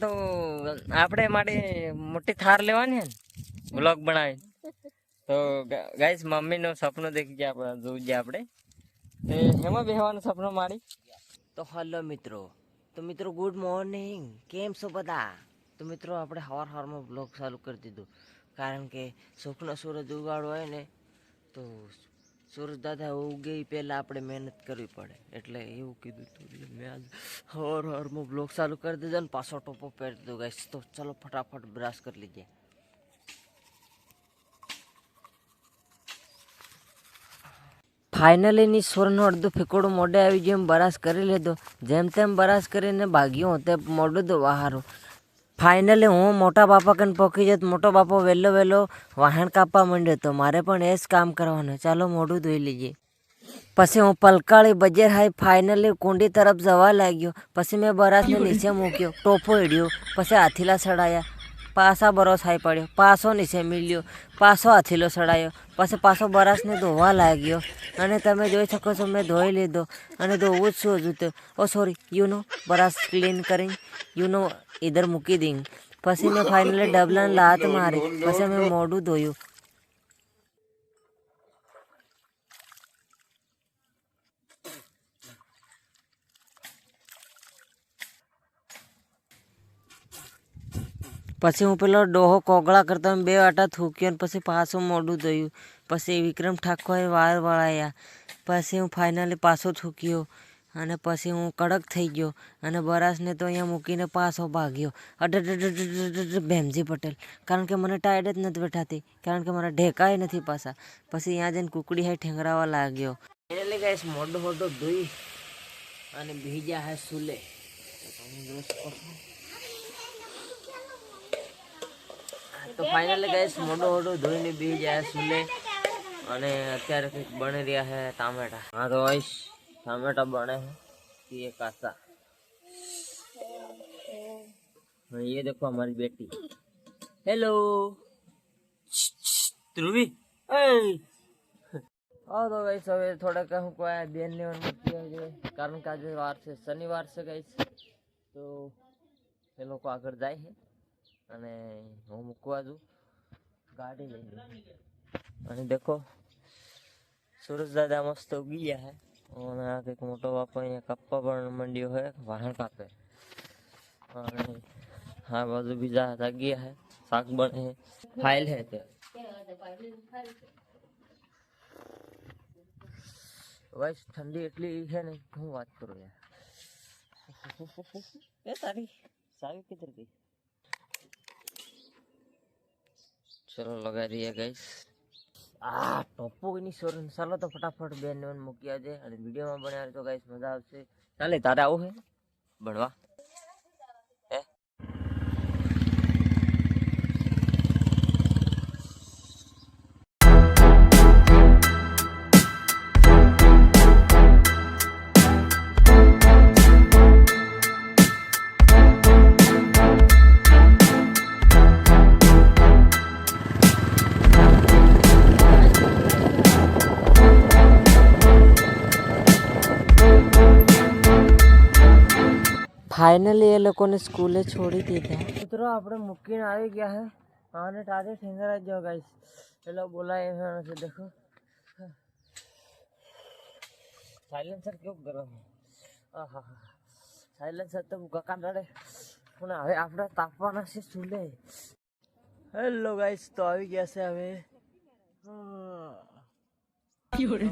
તો આપણે માટે મોટી થાર લેવાની ને બ્લોગ બનાવી તો ગાઈસ, મમ્મીનું સપનું દેખી ગયા આપણે છે આપણે. એ એમાં બેહવાનું સપનું મારી. તો હલો મિત્રો. તો મિત્રો ગુડ મોર્નિંગ કેમ છો બધા? તો મિત્રો, આપણે હવાર હવારમાં બ્લોગ ચાલુ કરી દીધું. કારણ કે સુખનો સૂરજ ઉગાડો હોય ને, તો સૂરજ દાદા ઉગે ઈ પહેલાં આપણે મહેનત કરવી પડે. એટલે એવું કીધું હતું એટલે મેં આજ હર હવારમાં બ્લોગ ચાલુ કરી દીધો ને પાછો ટોપો પહેરી દીધો ગાઈશ તો ચલો ફટાફટ બ્રશ કરી લીધે ફાઇનલી ની સ્વરનો અડધું ફીકોડું મોઢે આવી ગયું બરાસ કરી લીધો. જેમ તેમ બરાશ કરીને ભાગ્યો તે મોઢું તો વાહારું ફાઇનલી હું મોટા બાપા કન પહોંચી જત મોટો બાપો વહેલો વહેલો વાહણ કાપવા માંડ્યો તો મારે પણ એ જ કામ કરવાનું. ચાલો મોઢું ધોઈ લીજે પછી હું પલકાળી બજેર હાઈ ફાઇનલી કુંડી તરફ જવા લાગ્યો. પછી મેં બરાસને નીચે મૂક્યો ટોપો ઈડ્યો પછી હાથીલા સડાયા પાછા બરોસ હાઈ પડ્યો. પાસો નીચે મિલ્યો. પાસો હાથીલો સડાયો. પછી પાછો બરાસને ધોવા લાગ્યો. અને તમે જોઈ શકો છો મેં ધોઈ લીધો. અને ધોવું જ શું હજુ તો. ઓ સોરી યુનો બરાસ ક્લીન કરી યુનો ઈધર મૂકી દઈ પછી મેં ફાઇનલી ડબલાને લાત મારી. પછી મેં મોઢું ધોયું. પછી હું પેલો ડોહો કોગળા કરતા બે વાટા થૂક્યો ને પછી પાછું મોઢું ધોયું. પછી વિક્રમ ઠાકોરે વાર વળાયા. પછી હું ફાઇનલી પાછો થૂક્યો અને પછી હું કડક થઈ ગયો અને બરાસને તો અહીંયા મૂકીને પાછો ભાગ્યો. અડર ભેમજી પટેલ કારણ કે મને ટાયર્ડ જ નથી બેઠાતી કારણ કે મારા ઢેકાય નથી પાછા પછી અહીંયા જઈને કુકડી હાઈ ઠેંગરાવા લાગ્યો એટલે ગાઈસ મોઢો મોઢો ધોઈ અને બીજા હે સુલે તો તમે જોઈ શકો છો તો ફાઇનલી ગાઈસ મોઢું મોઢું ધોઈને બી જાય સુલે અને અત્યારે કંઈક બની રહ્યા છે ટામેટા હા તો ગાઈસ ટામેટા બને છે ये कासा हाँ, ये देखो हमारी बेटी हेलो ધ્રુવી હા તો ગાઈસ હવે થોડાક હું કોઈ બેન લેવાનું મૂકી છે કારણ કે આજે વાર છે શનિવાર છે ગાઈસ તો એ લોકો આગળ જાય છે અને હું મૂકવા દઉં. ગાડી લઈ લઉં. અને દેખો, સુરજ દાદા મસ્ત ઉગી ગયા હે. અને આ કંઈક મોટો બાપો અહીંયા કાપવા પણ મંડ્યો હે વાહણ કાપે. અને આ બાજુ બીજા જાગ્યા હે શાક બને હે. ફાઇલ હે તે. વાઈસ ઠંડી એટલી છે ને કે હું વાત કરું યાર. એ તારી સાવી કિધર ગઈ ચલો લગાવી દઈએ ગાઈસ આ ટોપો એની સોર ચાલો તો ફટાફટ બેન મૂકી છે અને વિડીયોમાં બન્યા તો ગાઈસ મજા આવશે. ચાલે, તારે આવું છે ભણવા ફાઇનલી એ લોકોને સ્કૂલે છોડી દીધા મિત્રો આપણે મૂકીને આવી ગયા હે આને ટાટે ઠેંગરા જાઓ ગાઈસ પેલો બોલાય એમ છે દેખો સાયલેન્સર કેવું ગરમ આહા સાયલેન્સર તો કકા ડરે પણ હવે આપણે તાપવાના છે ચૂલે હેલો ગાઈસ તો આવી ગયા છે હવે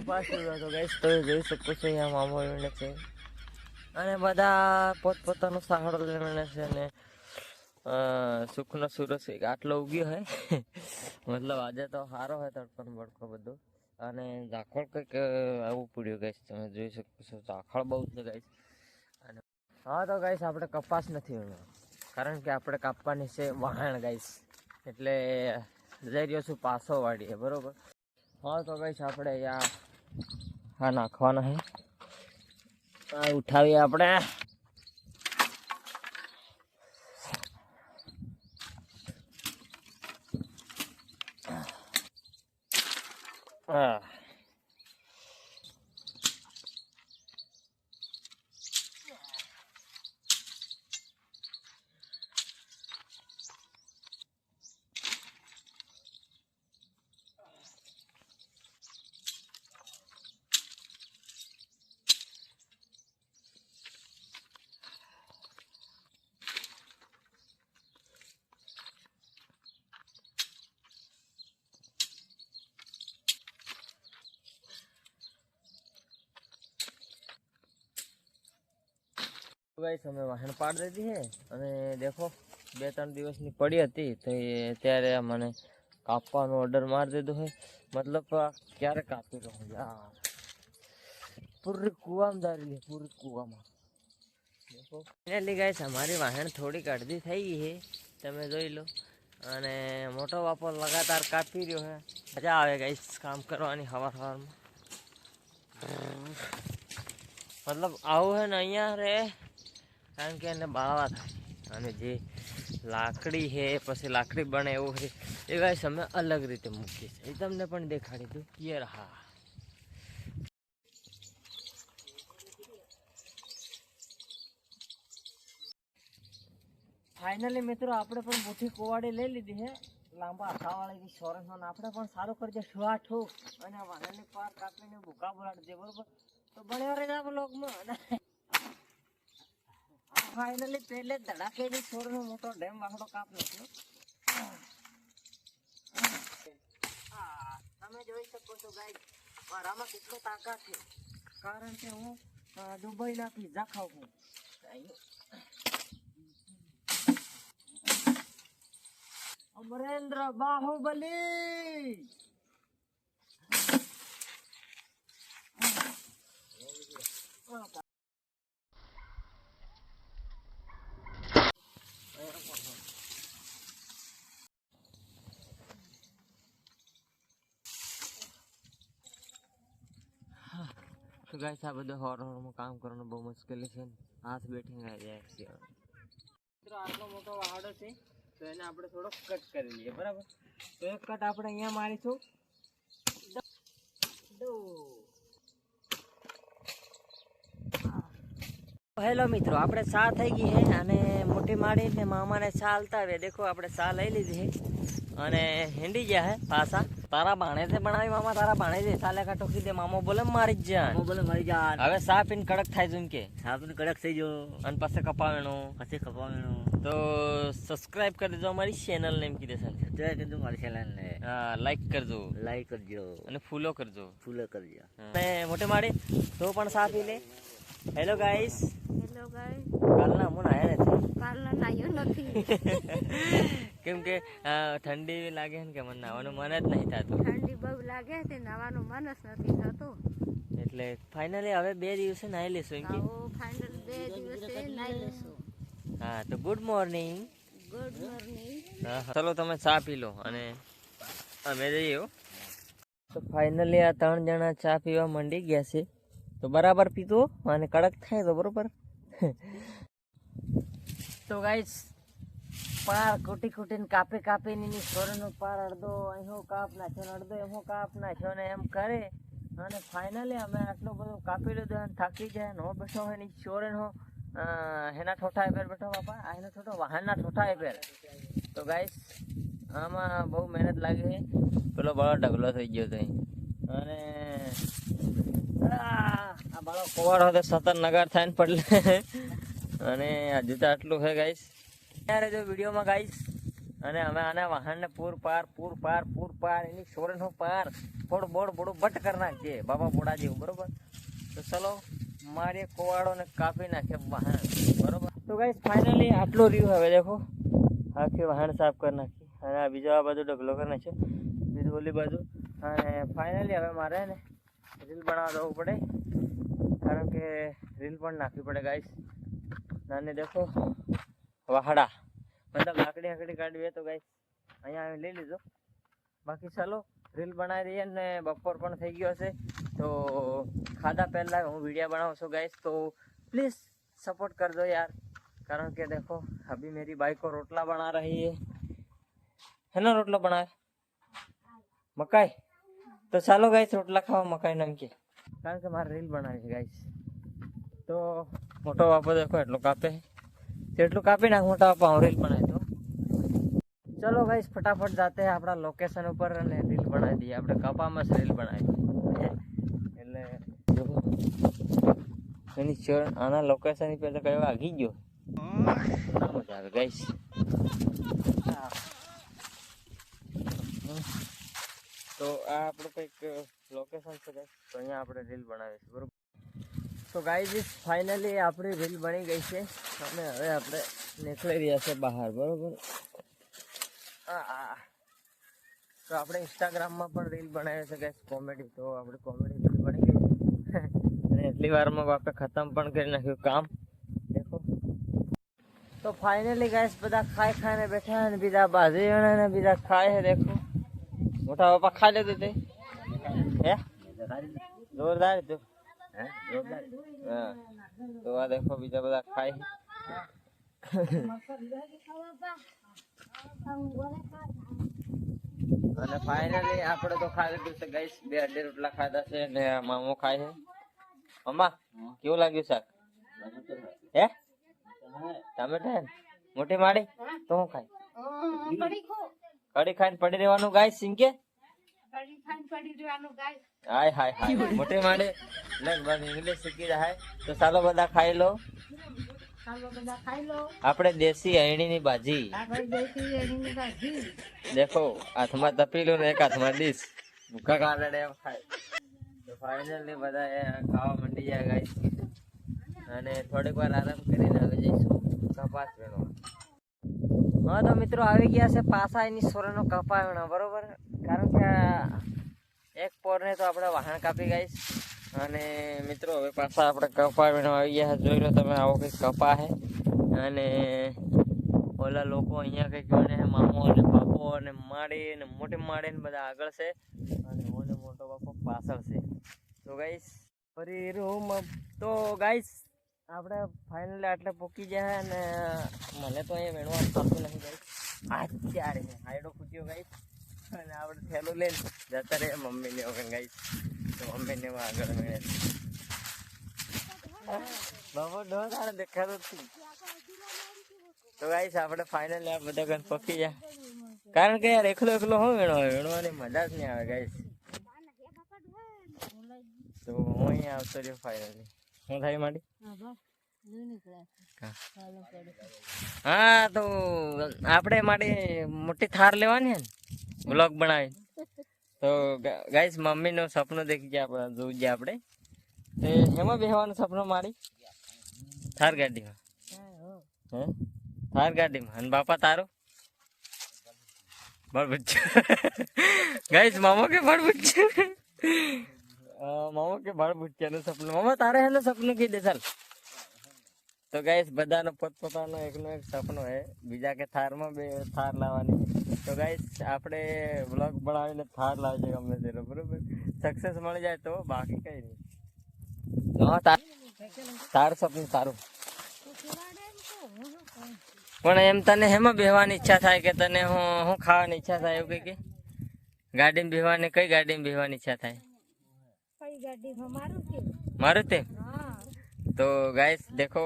પાછું તો ગાઈસ તમે જોઈ શકો છો અહીંયા મામો એમને છે અને બધા પોતપોતાનો સહારો લઈને છે ને સુખનો સૂરજ એક આટલો ઉગ્યો હે મતલબ આજે તો સારો હોય તડકો ને બડકો બધો. અને ઝાખળ કંઈક આવું પડ્યું ગાઈસ તમે જોઈ શકો છો. ઝાખળ બહુ છે ગાઈસ અને હા તો ગાઈસ આપણે કપાસ નથી વીણવો કારણ કે આપણે કાપવાની છે વહાણ ગાઈસ એટલે જઈ રહ્યો છું પાછો વાળીએ બરોબર? હા તો ગાઈસ આપણે યા હા નાખવાના છે ઉઠાવીએ આપણે. હા. ગાઈસ અમે વાહન પાડ દીધી છે અને દેખો બે ત્રણ દિવસની પડી હતી તો એ ત્યારે મને કાપવાનો ઓર્ડર મારી દીધો છે. મતલબ, આ ક્યારે કાપી રહ્યો યાર પૂરી કૂવામાં દારી લે પૂરી કૂવામાં. દેખો. ફાઇનલી ગાઈસ અમારી વાહન થોડીક અડધી થઈ ગઈ છે. તમે જોઈ લો. અને મોટો બાપો લગાતાર કાપી રહ્યો છે. મજા આવે ગાઈસ કામ કરવાની હવાર હવારમાં. મતલબ, આવું હે ને, અહીંયા રે કારણ કે એને બાળવા થાય અને જે લાકડી છે, પછી લાકડી બને એવું છે, એ ગાઈસ અમે અલગ રીતે મૂકીએ છીએ. એ તમને પણ દેખાડી દઉં. યર હા. ફાઇનલી મિત્રો, આપણે પણ મોટી કુવાડી લઈ લીધી છે લાંબા હાથાવાળી સોરસમાં આપણે પણ સારું કરજે ઠુઆ ઠૂક? અને વાહનની પાર કાપીને ભૂકા બોલાડી દે બરોબર? તો બન્યા રહે બ્લોગમાં ફાઇનલી પહેલે જ છોડનો મોટો ડેમ વાંગડો કાપ નાખ્યો તમે જોઈ શકો છો ગાઈ મારામાં કેટલો તાકાત છે. કારણ કે હું દુબઈના પીઝા ખાઉં છું. અમરેન્દ્ર બાહુબલી! તો ગાઈસ આ બધું હોર કામ કરવાનું બહુ મુશ્કેલી છે. હાથ બેઠી ના જાય છે. મિત્રો, આટલો મોટો વાહડો છે, તો એને આપણે થોડો કટ કરી લઈએ, બરાબર? તો એક કટ આપણે અહીંયા મારીશું. હેલો મિત્રો, આપણે સા થઈ ગઈ છે અને મોટી માડી ને મામાને સા હાલતા આવે દેખો, આપણે સા લઈ લીધી છે અને હિંડી ગયા હે પાછા. તારા ભાણેજે બનાવી મામા તારા ભાણેજે સાલે કા ટોકી દે મામો બોલે મારી જ જાન. બોલે મારી જાન. હવે સાફ ઇન કડક થાય છે કે. સાફ ઇન કડક થઈ જો અને પાસે કપાવેણો. પછી કપાવેણો. તો સબસ્ક્રાઇબ કરી દેજો અમારી ચેનલ ને એમ કીધે સર જય કીધું મારી ચેનલને હા લાઈક કરજો. લાઈક કરજો. અને ફૂલો કરજો. ફૂલો કરજો. અને મોટે માડી તો પણ સાફ પી લે. હેલો ગાઈસ હેલો ગાય કાલના મન આયા નથી. કાલના નાયો નથી. કેમ કે ઠંડી એવી લાગે ને કે મને નાવાનું મન જ નહીં થતું. ઠંડી બહુ લાગે તે નાવાનું મન જ નથી થતું. એટલે ફાઇનલી હવે બે દિવસે નાહી લેશું એમ કે? ફાઇનલ બે દિવસે નાહી લેશું. હા તો ગુડ મોર્નિંગ ગુડ મોર્નિંગ હા. ચલો તમે ચા પી લો અને અમે જઈએ તો ફાઇનલી આ ત્રણ જણા ચા પીવા મંડી ગયા છે. તો બરાબર પીતો અને કડક થાય તો બરોબર. તો ગાઈસ પાર કુટી કુટીને કાપી કાપીને એની સોરનો પાર અડધો અહીંયો કાપ નાખ્યો અડધો એમો કાપ નાખ્યો ને એમ કરે. અને ફાઇનલી અમે આટલો બધો કાપી લીધો અને થાકી જાય ને હો બેઠો હોય ને ચોરે નો એના ઠોઠા પેર બેઠો બાપા. આ એનો વાહનના ઠોઠા પેર તો ગાઈસ આમાં બહુ મહેનત લાગી છે પેલો બળો ઢગલો થઈ ગયો તો અને, આ બાળો કોવાડો હતો સતત નગાર થાય ને પડલે. અને હજુ તો આટલું છે ગાઈસ ત્યારે જો વિડીયોમાં ગાઈસ અને અમે આના વાહનને પૂર પાર પૂર પાર પૂર પાર, એની સોરનો પાર, બોડ બોડ, બોડો બટ કરી નાખીએ બાબા બોડા જેવું બરોબર? તો ચલો, મારી કોવાડો ને કાપી નાખે વાહન, બરોબર? તો ગાઈસ ફાઇનલી આટલો રહ્યું, હવે દેખો, આખી વાહન સાફ કરી નાખી, અને આ બીજો આ બાજુ ઢગલો કરી નાખ્યો બીજું બાજુ, અને ફાઇનલી હવે મારે ને રીલ બનાવવા જવું પડે, કારણ કે રીલ પણ નાખવી પડે ગાઈસ નાની દેખો વાહડા. મતલબ લાકડી આકડી કાઢવી તો ગાઈ અહીંયા લઈ લીધો બાકી ચાલો, રીલ બનાવી દઈએ ને બપોર પણ થઈ ગયો હશે. તો ખાધા પહેલાં હું વીડિયો બનાવું છું ગાઈસ તો પ્લીઝ સપોર્ટ કરજો યાર. કારણ કે દેખો, અભી મેરી બાઈકો રોટલા બના રહી હે. હેનો રોટલો બનાવે? મકાઈ? તો ચાલો ગાઈસ રોટલા ખાવા મકાઈ નમકી કારણ કે મારે રીલ બનાવી છે ગાઈસ તો મોટો બાપો દેખો, એટલો કાપે. તો એટલું કાપી નાખ મોટા હું રીલ બનાવી દો ચલો ગાઈસ ફટાફટ જાતે આપણા લોકેશન ઉપર અને રીલ બનાવી દઈએ. આપણે કપામાં જ રીલ બનાવી એટલે એની ચર આના લોકેશન તો કયો આગી ગયો. મજા આવે ગાઈસ તો આ આપણું કંઈક લોકેશન છે અહીંયા આપણે રીલ બનાવીશું, બરોબર? તો ગાઈઝ ફાઇનલી આપણી રીલ બની ગઈ છે. અને હવે આપણે નીકળી રહ્યા છે બહાર, બરોબર. તો આપણે ઇન્સ્ટાગ્રામમાં પણ રીલ બનાવી છે ગાઈઝ કોમેડી તો આપણે કોમેડી રીલ બની ગઈ અને એટલી વારમાં આપણે ખતમ પણ કરી નાખ્યું કામ. દેખો. તો ફાઇનલી ગાઈસ બધા ખાઈ ખાઈને બેઠા અને બીજા બાજરી અને બીજા ખાય છે, દેખો. મોટા બાપા ખાઈ લીધું તે? હે? જોરદાર તો હે જોરદાર હા તો આ દેખો બીજા બધા ખાય. અને ફાઇનલી આપણે તો ખાઈ લીધું છે. બે અઢી રોટલા ખાધા છે ને મામો ખાય છે. મમ્મા કેવું લાગ્યું શાક? હે? ટમેટા મોટી માડી? તો હું ખાય કડી ખાઈને પડી રહેવાનું ગાય સિંકે હાય હાય હાય. મોટી માડી લગભગ ઇંગ્લિશ શીખી જાય તો ચાલો બધા ખાઈ લો. આપણે દેશી અહીણીની ભાજી. દેખો હાથમાં તપેલું ને એક હાથમાં ડીશ. ભૂખા કારણે એમ ખાય. તો ફાઇનલી બધા એ ખાવા માંડી જાય ગાઈસ અને થોડીક વાર આરામ કરીને આવી જઈશું. કપાસ વીણવા હા તો મિત્રો આવી ગયા છે પાછા એની સોરાનો કપા વીણવા. બરોબર? કારણ કે આ એક પોરને તો આપણે વાહણ કાપી ગઈશ. અને મિત્રો, હવે પાછા આપણે કપા વીણવા આવી ગયા છે. જોઈ લો તમે, આવો કંઈક કપા છે અને ઓલા લોકો અહીંયા કંઈક વીણે છે મામો અને બાપો અને માડી ને મોટી માડી ને બધા આગળ છે. અને ઓને મોટો બાપો પાછળ છે. તો ગાઈસ ફરી રૂમ તો ગાઈસ આપણે ફાઇનલી આટલે પોકી ગયા અને મને તો અહીંયા વેણવા થતું નથી ગાઈસ અત્યારે હાઈડો ફૂટ્યો ગાઈસ અને આપણે થેલું લઈને જતા રહે મમ્મીને વગર ગઈ તો મમ્મીને એમાં આગળ મળે બાબો, ડો તારે દેખાતો. તો ગાઈસ, આપણે ફાઇનલી આ બધા ગણ પકી ગયા. કારણ કે યાર, એકલો એકલો હું વેણો? વેણવાની મજા જ નહીં આવે, ગાઈસ. તો હું અહીંયા આવતો રહ્યો ફાઇનલી શું થાય માંડી? હા. તો આપણે માટે મોટી થાર લેવાની હે ને? બ્લોગ બનાવી. તો ગાઈસ મમ્મીનું સપનું દેખી ગયા આપણે, જોઈ ગયા આપણે. તે એમાં બેહવાનું સપનું મારી? થાર ગાડીમાં. હે? થાર ગાડીમાં. અને બાપા તારો? બળબુચ્ચ ગાઈસ મામો કે બળબુચ્ચ મામો કે બળબુચ્ચાનું સપનું. મામા, તારે એનું સપનું કીધે ચાલ. તો ગાઈસ બધાનો પોતપોતાનો એકનો એક સપનો છે. બીજા કે થારમાં બે થાર લાવવાની. તો ગાઈસ આપણે વ્લોગ બનાવીને થાર લાવજે ગમે તે બરોબર? સક્સેસ મળી જાય તો બાકી કઈ નહીં. હા તાર તારું સપનું સારું પણ એમ તને હેમાં બેહવાની ઈચ્છા થાય કે તને હું હું ખાવાની ઈચ્છા થાય એવું કઈ કે? ગાડીમાં બેહવાની કઈ ગાડીમાં બેહવાની ઈચ્છા થાય? મારું તે તો ગાઈસ દેખો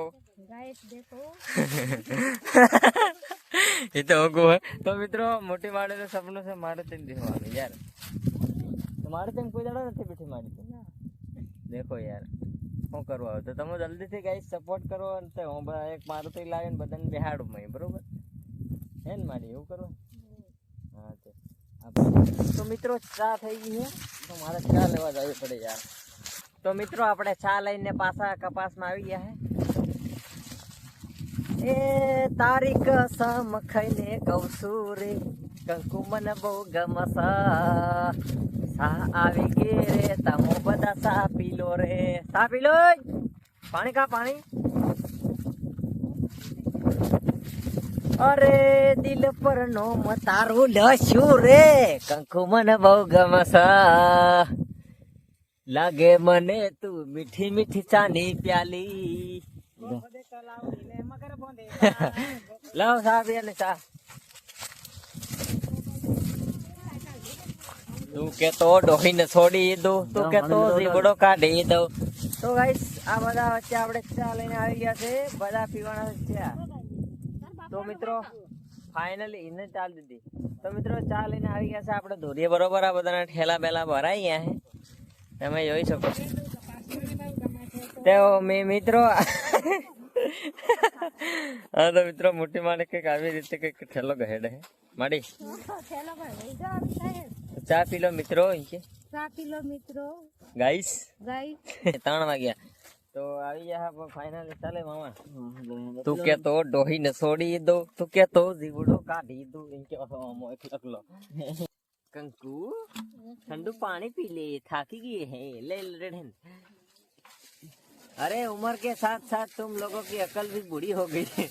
એ તો હોગું હે તો મિત્રો મોટી માળીનું સપનું છે મારે તેમ બેહવાનું યાર તો મારે તેમ કોઈ દાડો નથી બેઠી મારી તો દેખો યાર શું કરવું આવે તો તમે જલ્દીથી ગાઈસ સપોર્ટ કરો અને તે હું બધા એક મારુતિ લાવીને બધાને બેહાડું મેં બરોબર હે ને મારી એવું કરવું હા તો આપણે તો મિત્રો ચા થઈ ગઈ છે તો મારે ચા લેવા જવી પડે યાર તો મિત્રો આપણે ચા લઈને પાછા કપાસમાં આવી ગયા હે એ તારીખ સમ ખાઈને કહું રે કંકુ મને બહુ ગમસા. સા આવી ગઈ રે, તમો બધા સા પીલો રે. સા પીલો પાણી કા પાણી. અરે દિલ પર નો તારું લસ્યું રે કંકુ મને બહુ ગમસા. લાગે મને તું મીઠી મીઠી ચાની પ્યાલી. લાવ સા બે ચા સા તું કે તો ડોહીને છોડી દઉં તું કેતો જીબડો કાઢી દઉં તો ગાઈસ આ બધા વચ્ચે આપણે ચા લઈને આવી ગયા છે બધા પીવાના છે ચા તો મિત્રો ફાઇનલી એને ચાલ દીધી તો મિત્રો ચા લઈને આવી ગયા છે આપણે ધોરીએ બરોબર આ બધાના ઠેલા બેલા ભરાઈ ગયા છે તમે જોઈ શકો છો તો મેં મિત્રો હા તો મિત્રો મોટી માને કંઈક આવી રીતે કંઈક ઠેલો ગહેડે માડી. ચા પી લો મિત્રો ચા પી લો મિત્રો. ગાઈસ? ગાઈસ. ત્રણ વાગ્યા. તો આવી ગયા ફાઇનલી ચાલે મામા. તું કે તો ડોહી ને છોડી દો તું કે તો જીવડો કાઢી દો. એમ કે મામો ઠંડુ પાણી પી લે થાકી ગઈ હે લે રેડન अरे उम्र के साथ साथ तुम लोगों की अकल भी बूढ़ी हो गई है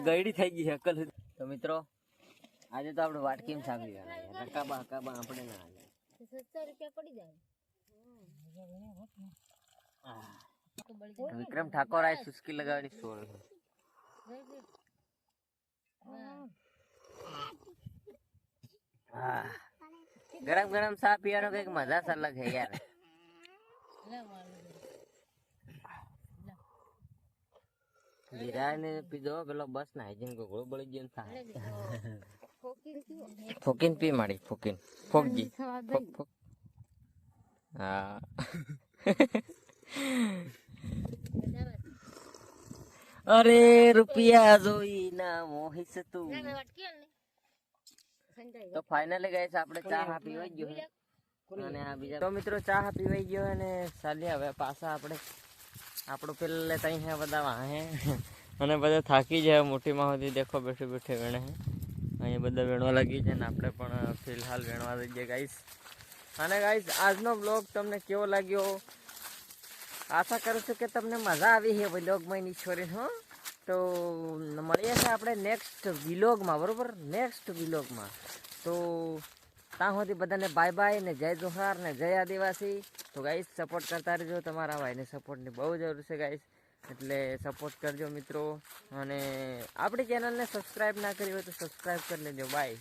ગયડી થઈ ગઈ છે અકલ તો મિત્રો આજે તો આપણે વાટકીમાં સાંભળી ગયા રકાબા હકાબા આપણે ના હાલે સત્તર રૂપિયા પડી જાય વિક્રમ ઠાકોર આ સુસ્કી લગાવવાની સોળ હા ગરમ ગરમ ચા પીવાનો કઈક મજા જ અલગ છે યાર વિરાને પીધો પેલો બસ ના હાઈજીન ગોળો બળી ગયો થાય. ફોકીન પી માડી ફોકીન. ફોકજી. Folk folk. હા. અરે રૂપિયા જોઈ ના મોહિસ તું. તો ફાઇનલી ગાઈસ આપણે ચા હા પીવાઈ ગયો અને આ બીજા તો મિત્રો ચા હા પીવાઈ ગયો અને ચાલ્યા હવે પાછા આપણે આપણું પેલે તઈ હે, બધા વાહે અને બધા થાકી જાય મોટી સુધી દેખો, બેઠી બેઠે વેણે અહીંયા બધા વેણવા લાગી છે ને આપણે પણ ફિલહાલ વેણવા લઈએ ગાઈશ અને ગાઈસ આજનો બ્લોગ તમને કેવો લાગ્યો? આશા કરું છું કે તમને મજા આવી છે બ્લોગમાં એની છોરી હો. તો, મળીએ છીએ આપણે નેક્સ્ટ વિલોગમાં બરાબર? નેક્સ્ટ વિલોગમાં તો ત્યાં સુધી બધાને બાય બાય ને જય જોહાર ને જય આદિવાસી. તો ગાઈસ સપોર્ટ કરતા રહેજો તમારા ભાઈને સપોર્ટની બહુ જરૂર છે ગાઈસ એટલે સપોર્ટ કરજો મિત્રો. અને આપણી ચેનલને સબસ્ક્રાઈબ ના કરી હોય તો સબસ્ક્રાઈબ કરી લેજો. બાય